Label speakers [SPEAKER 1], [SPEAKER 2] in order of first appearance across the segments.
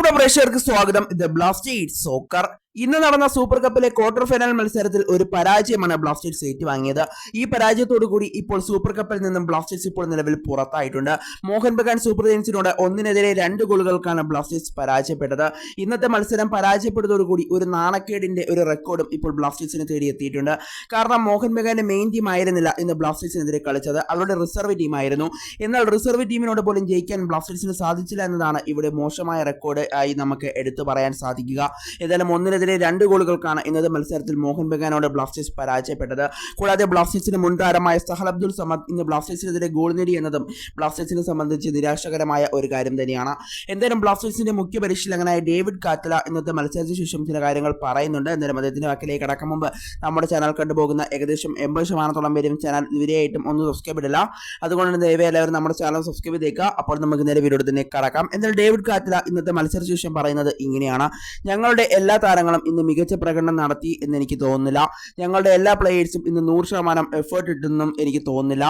[SPEAKER 1] പ്രിയപ്പെട്ട പ്രേക്ഷകർക്ക് സ്വാഗതം. ഇത് ബ്ലാസ്റ്റേഴ്സ് സോക്കർ ഇന്ന് നടന്ന സൂപ്പർ കപ്പിലെ ക്വാർട്ടർ ഫൈനൽ മത്സരത്തിൽ ഒരു പരാജയമാണ് ബ്ലാസ്റ്റേഴ്സ് ഏറ്റുവാങ്ങിയത്. ഈ പരാജയത്തോടു കൂടി ഇപ്പോൾ സൂപ്പർ കപ്പിൽ നിന്നും ബ്ലാസ്റ്റേഴ്സ് ഇപ്പോൾ നിലവിൽ പുറത്തായിട്ടുണ്ട്. മോഹൻ ബഗാൻ സൂപ്പർ ജയൻസിനോട് ഒന്നിനെതിരെ രണ്ട് ഗോളുകൾക്കാണ് ബ്ലാസ്റ്റേഴ്സ് പരാജയപ്പെട്ടത്. ഇന്നത്തെ മത്സരം പരാജയപ്പെട്ടതോടുകൂടി ഒരു നാണക്കേടിന്റെ ഒരു റെക്കോർഡും ഇപ്പോൾ ബ്ലാസ്റ്റേഴ്സിന് തേടിയെത്തിയിട്ടുണ്ട് കാരണം മോഹൻ ബഗാന്റെ മെയിൻ ടീം ആയിരുന്നില്ല ഇന്ന് ബ്ലാസ്റ്റേഴ്സിനെതിരെ കളിച്ചത്. അവരുടെ റിസർവ് ടീമായിരുന്നു എന്നാൽ റിസർവ് ടീമിനോട് പോലും ജയിക്കാൻ ബ്ലാസ്റ്റേഴ്സിന് സാധിച്ചില്ല എന്നതാണ് ഇവിടെ മോശമായ റെക്കോർഡ് ആയി നമുക്ക് എടുത്തു പറയാൻ സാധിക്കുക. ഏതായാലും ഒന്നിനെതിരെ രണ്ട് ഗോളുകൾക്കാണ് ഇന്നത്തെ മത്സരത്തിൽ മോഹൻ ബഗാനോട് ബ്ലാസ്റ്റേഴ്സ് പരാജയപ്പെട്ടത്. കൂടാതെ ബ്ലാസ്റ്റേഴ്സിന്റെ മുൻ താരമായ സഹൽ അബ്ദുൽ സമദ് ഇന്ന് ബ്ലാസ്റ്റേഴ്സിനെതിരെ ഗോൾ നേടി എന്നതും ബ്ലാസ്റ്റേഴ്സിനെ സംബന്ധിച്ച് നിരാശകരമായ ഒരു കാര്യം തന്നെയാണ്. എന്തായാലും ബ്ലാസ്റ്റേഴ്സിന്റെ മുഖ്യ പരിശീലകനായ ഡേവിഡ് കാറ്റല ഇന്നത്തെ മത്സരത്തിന് ശേഷം ചില കാര്യങ്ങൾ പറയുന്നുണ്ട്. എന്നാലും അദ്ദേഹത്തിന്റെ വാക്കിലേക്ക് കടക്കും മുമ്പ് നമ്മുടെ ചാനൽ കണ്ടുപോകുന്ന ഏകദേശം എൺപത് ശതമാനത്തോളം പേരും ചാനൽ ഇവരെയായിട്ടും ഒന്നും സബ്സ്ക്രൈബ് ഇടില്ല. അതുകൊണ്ട് തന്നെ ദയവേ എല്ലാവരും നമ്മുടെ ചാനൽ സബ്സ്ക്രൈബ് ചെയ്തേക്കുക. അപ്പോൾ നമുക്ക് നേരെ വീഡിയോ തന്നെ കടക്കാം. എന്നാൽ ഡേവിഡ് കാറ്റല ഇന്നത്തെ മത്സരത്തിന് ശേഷം പറയുന്നത് ഇങ്ങനെയാണ്. ഞങ്ങളുടെ എല്ലാ താരങ്ങളും ഇന്ന് മികച്ച പ്രകടനം നടത്തി എന്ന് എനിക്ക് തോന്നുന്നില്ല. ഞങ്ങളുടെ എല്ലാ പ്ലേയേഴ്സും ഇന്ന് നൂറ് ശതമാനം എഫേർട്ട് ഇട്ടെന്നും എനിക്ക് തോന്നുന്നില്ല.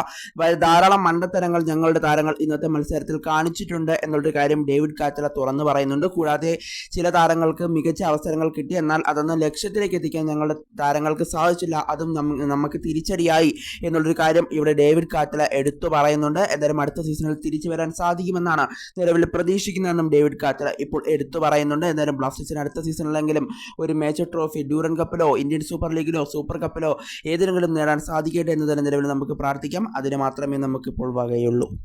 [SPEAKER 1] ധാരാളം മണ്ടത്തരങ്ങൾ ഞങ്ങളുടെ താരങ്ങൾ ഇന്നത്തെ മത്സരത്തിൽ കാണിച്ചിട്ടുണ്ട് എന്നുള്ളൊരു കാര്യം ഡേവിഡ് കാറ്റല തുറന്നു പറയുന്നുണ്ട്. കൂടാതെ ചില താരങ്ങൾക്ക് മികച്ച അവസരങ്ങൾ കിട്ടി. എന്നാൽ അതൊന്നും ലക്ഷ്യത്തിലേക്ക് എത്തിക്കാൻ ഞങ്ങളുടെ താരങ്ങൾക്ക് സാധിച്ചില്ല. അതും നമുക്ക് തിരിച്ചടിയായി എന്നുള്ളൊരു കാര്യം ഇവിടെ ഡേവിഡ് കാറ്റല എടുത്തു പറയുന്നുണ്ട്. എന്തായാലും അടുത്ത സീസണിൽ തിരിച്ചു വരാൻ സാധിക്കുമെന്നാണ് നിലവിൽ പ്രതീക്ഷിക്കുന്നതെന്നും ഡേവിഡ് കാറ്റല ഇപ്പോൾ എടുത്തു പറയുന്നുണ്ട്. എന്തായാലും ബ്ലാസ്റ്റേഴ്സിന് അടുത്ത സീസണിലെങ്കിലും ഒരു മേജർ ട്രോഫി ഡ്യൂറൻ കപ്പിലോ ഇന്ത്യൻ സൂപ്പർ ലീഗിലോ സൂപ്പർ കപ്പിലോ ഏതെങ്കിലും നേടാൻ സാധിക്കട്ടെ എന്ന് തന്നെ നിലവിൽ നമുക്ക് പ്രാർത്ഥിക്കാം. അതിന് മാത്രമേ നമുക്ക് ഇപ്പോൾ വകയുള്ളൂ.